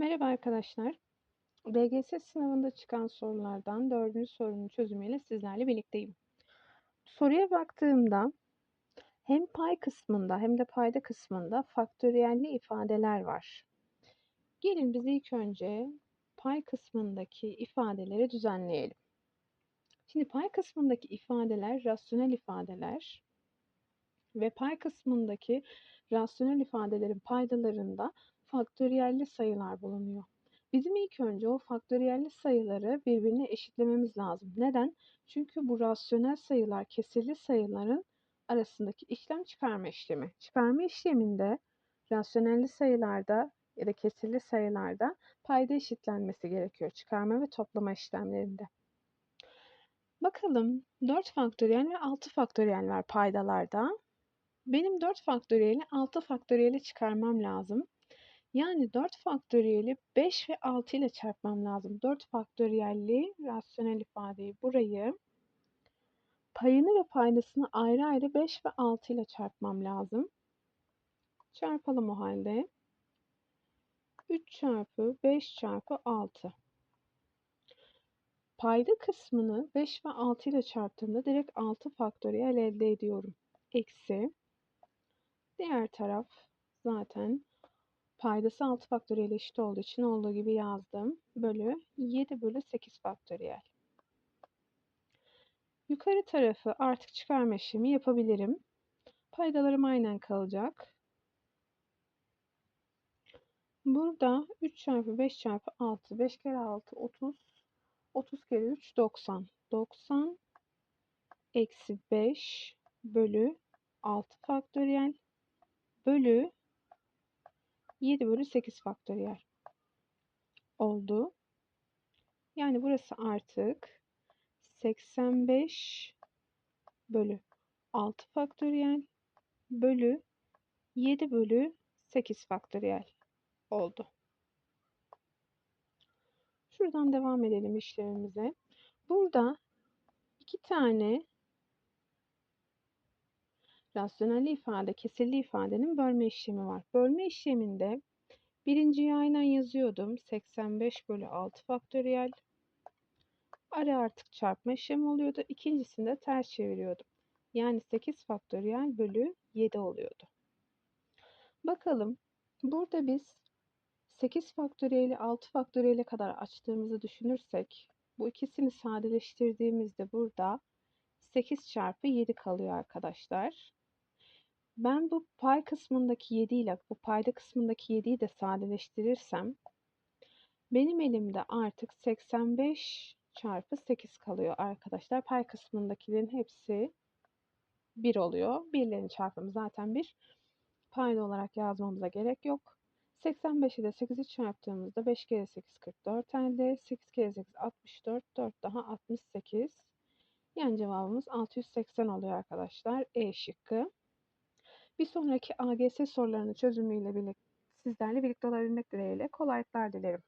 Merhaba arkadaşlar. DGS sınavında çıkan sorulardan dördüncü sorunun çözümüyle sizlerle birlikteyim. Soruya baktığımda hem pay kısmında hem de payda kısmında faktöriyelli ifadeler var. Gelin biz ilk önce pay kısmındaki ifadeleri düzenleyelim. Şimdi pay kısmındaki ifadeler rasyonel ifadeler ve pay kısmındaki rasyonel ifadelerin paydalarında faktöriyelli sayılar bulunuyor. Bizim ilk önce o faktöriyelli sayıları birbirine eşitlememiz lazım. Neden? Çünkü bu rasyonel sayılar kesirli sayıların arasındaki işlem çıkarma işlemi. Çıkarma işleminde rasyonelli sayılarda ya da kesirli sayılarda payda eşitlenmesi gerekiyor çıkarma ve toplama işlemlerinde. Bakalım 4 faktöriyel ve 6 faktöriyel var paydalarda. Benim 4 faktöriyeli 6 faktöriyeli çıkarmam lazım. Yani 4 faktöriyeli 5 ve 6 ile çarpmam lazım. 4 faktöriyelli rasyonel ifadeyi burayı payını ve paydasını ayrı ayrı 5 ve 6 ile çarpmam lazım. Çarpalım o halde. 3 çarpı 5 çarpı 6. Payda kısmını 5 ve 6 ile çarptığımda direkt 6 faktöriyel elde ediyorum. Eksi. Diğer taraf zaten Paydası 6 faktöriyel eşit olduğu için olduğu gibi yazdım. Bölü 7 bölü 8 faktöriyel. Yukarı tarafı artık çıkarma işlemi yapabilirim. Paydalarım aynen kalacak. Burada 3 çarpı 5 çarpı 6. 5 kere 6 30. 30 kere 3 90. 90 eksi 5 bölü 6 faktöriyel bölü 7 bölü 8 faktöriyel oldu. Yani burası artık 85 bölü 6 faktöriyel bölü 7 bölü 8 faktöriyel oldu. Şuradan devam edelim işlemimize. Burada iki tane rasyonel ifade, kesirli ifadenin bölme işlemi var. Bölme işleminde birinciyi aynen yazıyordum. 85 bölü 6 faktöriyel. Ara artık çarpma işlemi oluyordu. İkincisinde ters çeviriyordum. Yani 8 faktöriyel bölü 7 oluyordu. Bakalım burada biz 8 faktöriyeli 6 faktöriyele kadar açtığımızı düşünürsek bu ikisini sadeleştirdiğimizde burada 8 çarpı 7 kalıyor arkadaşlar. Ben bu pay kısmındaki 7 ile bu payda kısmındaki 7'yi de sadeleştirirsem benim elimde artık 85 çarpı 8 kalıyor arkadaşlar. Pay kısmındakilerin hepsi 1 oluyor. Birlerin çarpımı zaten 1. Payda olarak yazmamıza gerek yok. 85'i de 8'i çarptığımızda 5 kere 8 44 elde. 8 kere 8 64. 4 daha 68. Yani cevabımız 680 oluyor arkadaşlar. E şıkkı. Bir sonraki AGS sorularının çözümüyle birlikte sizlerle birlikte olabilmek dileğiyle kolaylıklar dilerim.